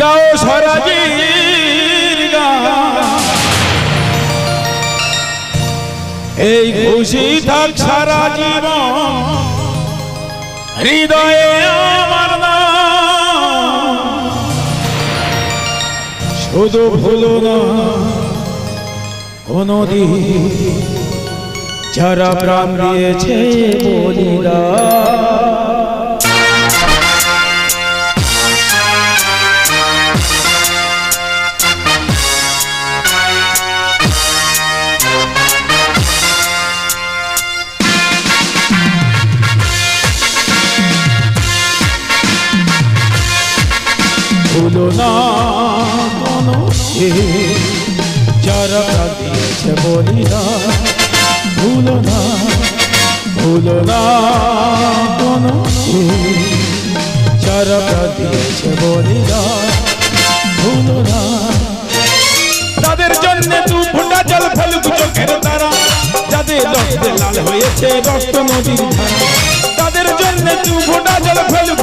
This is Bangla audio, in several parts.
গাও সরাজির এই খুশি থাক সারা জীবন, হৃদয়ে আমার শুধু ভুলো না, কোনদিন যারা প্রাণ দিয়েছে বলিরা না ভুলো না কোনো যারা দিয়েছে বলিরা, ভুলো না। তাদের জন্য দু ফোঁটা জল ফেলুক চোখের তারা, যাদের রক্তে লাল হয়েছে রক্ত নদীর তাদের জন্য দু ফোঁটা জল ফেলুক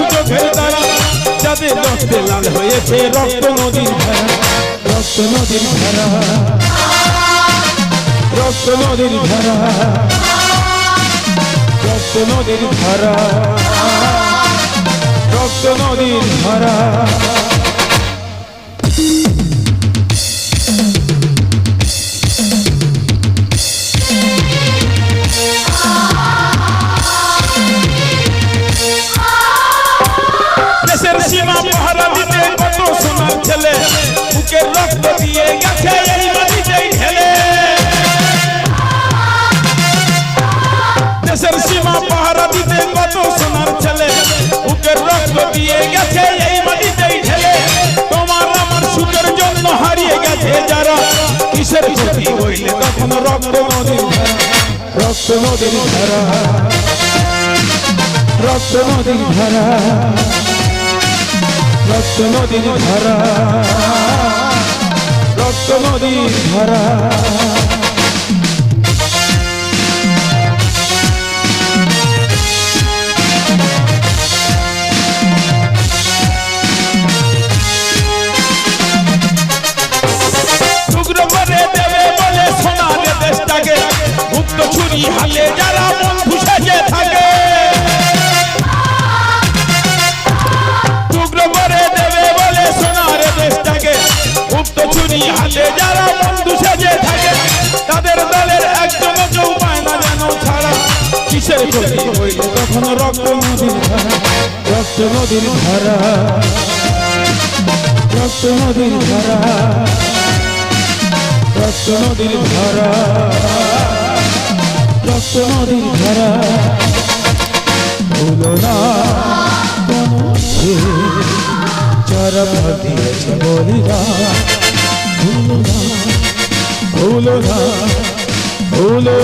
রক্তে লাল হয়েছে, রক্ত নদীর ধারা রক্ত নদীর ধারা রক্ত নদীর ধারা রক্ত নদীর ধারা রক্ত নদীর ধারা দিয়ে গেছে, এই মাটিতেই ঢেলে। দেশের সীমা পাহারা দিতে কত সোনার ছেলে, বুকের রক্ত দিয়ে গেছে, এই মাটিতেই ঢেলে। তোমার আমার সুখের জন্য হারিয়ে গেছে ধারা, রক্ত নদীর ধারা, রক্ত নদীর ধারা। দেশটাকে ছুরি হালে যারা কিসের ক্ষতি হইল তখন রক্ত নদীর ধারা, রক্ত নদীর ধারা। রক্ত নদীর ধারা রক্ত নদীর ধারা রক্ত নদীর ধারা ভুলো না যারা দিয়েছে বলিরা ভুলো না ভুলো না। ভুলো